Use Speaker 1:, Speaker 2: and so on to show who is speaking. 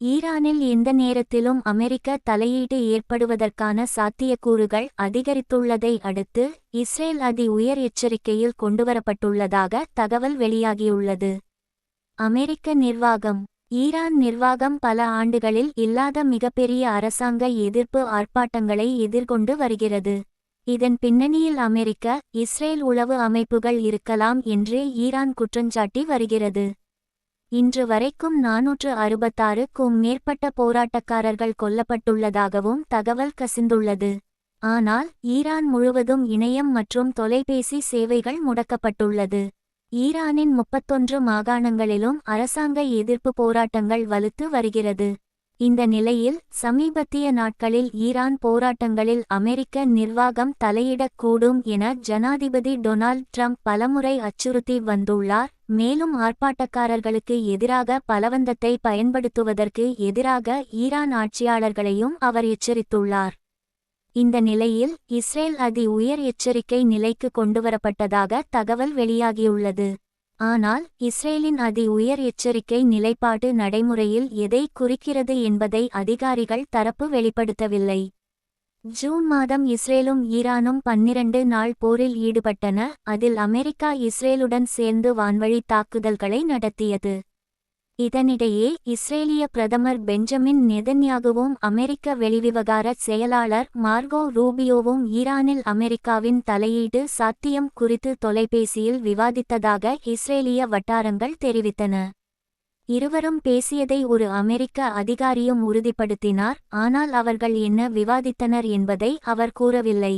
Speaker 1: ஈரானில் எந்த நேரத்திலும் அமெரிக்க தலையீடு ஏற்படுவதற்கான சாத்தியக்கூறுகள் அதிகரித்துள்ளதை அடுத்து இஸ்ரேல் அதி உயர் எச்சரிக்கையில் கொண்டுவரப்பட்டுள்ளதாக தகவல் வெளியாகியுள்ளது. அமெரிக்க நிர்வாகம். ஈரான் நிர்வாகம் பல ஆண்டுகளில் இல்லாத மிகப்பெரிய அரசாங்க எதிர்ப்பு ஆர்ப்பாட்டங்களை எதிர்கொண்டு வருகிறது. இதன் பின்னணியில் அமெரிக்க இஸ்ரேல் உளவு அமைப்புகள் இருக்கலாம் என்று ஈரான் குற்றஞ்சாட்டி வருகிறது. இன்று வரைக்கும் நாநூற்று அறுபத்தாறுக்கும் மேற்பட்ட போராட்டக்காரர்கள் கொல்லப்பட்டுள்ளதாகவும் தகவல் கசிந்துள்ளது. ஆனால் ஈரான் முழுவதும் இணையம் மற்றும் தொலைபேசி சேவைகள் முடக்கப்பட்டுள்ளது. ஈரானின் முப்பத்தொன்று மாகாணங்களிலும் அரசாங்க எதிர்ப்பு போராட்டங்கள் வலுத்து வருகிறது. இந்த நிலையில் சமீபத்திய நாட்களில் ஈரான் போராட்டங்களில் அமெரிக்க நிர்வாகம் தலையிடக்கூடும் என ஜனாதிபதி டொனால்ட் ட்ரம்ப் பலமுறை அச்சுறுத்தி வந்துள்ளார். மேலும் ஆர்ப்பாட்டக்காரர்களுக்கு எதிராக பலவந்தத்தை பயன்படுத்துவதற்கு எதிராக ஈரான் ஆட்சியாளர்களையும் அவர் எச்சரித்துள்ளார். இந்த நிலையில் இஸ்ரேல் அதி உயர் எச்சரிக்கை நிலைக்கு கொண்டுவரப்பட்டதாக தகவல் வெளியாகியுள்ளது. ஆனால் இஸ்ரேலின் அதி உயர் எச்சரிக்கை நிலைப்பாடு நடைமுறையில் எதை குறிக்கிறது என்பதை அதிகாரிகள் தரப்பு வெளிப்படுத்தவில்லை. ஜூன் மாதம் இஸ்ரேலும் ஈரானும் பன்னிரண்டு நாள் போரில் ஈடுபட்டன அதில் அமெரிக்கா இஸ்ரேலுடன் சேர்ந்து வான்வழி தாக்குதல்களை நடத்தியது. இதனிடையே இஸ்ரேலிய பிரதமர் பெஞ்சமின் நெதன்யாகுவும் அமெரிக்க வெளிவிவகார செயலாளர் மார்கோ ரூபியோவும் ஈரானில் அமெரிக்காவின் தலையீடு சாத்தியம் குறித்து தொலைபேசியில் விவாதித்ததாக இஸ்ரேலிய வட்டாரங்கள் தெரிவித்தன. இருவரும் பேசியதை ஒரு அமெரிக்க அதிகாரியும் உறுதிப்படுத்தினார் ஆனால் அவர்கள் என்ன விவாதித்தனர் என்பதை அவர் கூறவில்லை.